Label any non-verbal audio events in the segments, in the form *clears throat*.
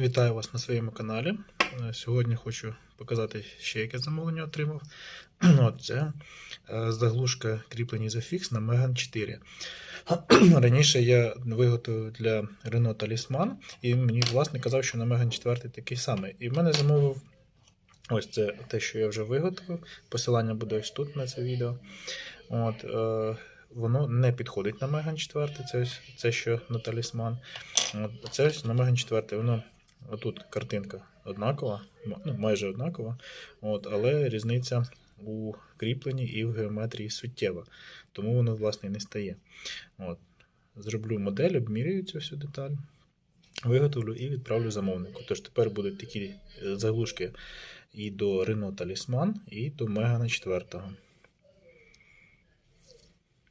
Вітаю вас на своєму каналі. Е, Сьогодні хочу показати ще яке замовлення отримав. *clears throat* От це е, заглушка кріплення Isofix на Megan *clears throat* 4. Раніше я виготовив для Renault Talisman, і мені власник казав, що на Megan 4 такий самий. І в мене замовив ось це те, що я вже виготовив. Посилання буде ось тут на це відео. От, е, воно не підходить на Megan 4, це, ось- це що на талісман. От, це ось на Megan 4. Воно Отут картинка однакова, ну, майже однакова, от, але різниця у кріпленні і в геометрії суттєва. Тому воно, власне, і не стає. От. Зроблю модель, обмірюю цю всю деталь, виготовлю і відправлю замовнику. Тож тепер будуть такі е, заглушки і до Renault Talisman, і до Megane 4.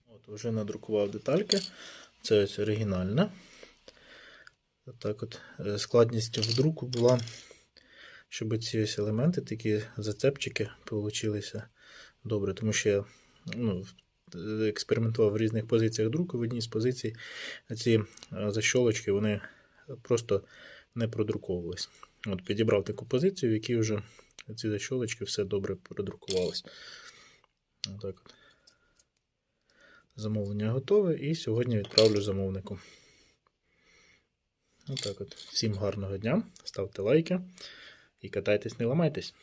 От, вже надрукував детальки. Це ось оригінальна. Так от, е, складність в друку була, щоб ці ось елементи, такі зацепчики, получилися добре, тому що я ну, експериментував в різних позиціях друку. В одній з позицій ці е, защолочки вони просто не продруковувались. От підібрав таку позицію, в якій вже ці защолочки все добре от. Замовлення готове і сьогодні відправлю замовнику. Отак от. Всім гарного дня, ставте лайки і катайтесь, не ламайтесь.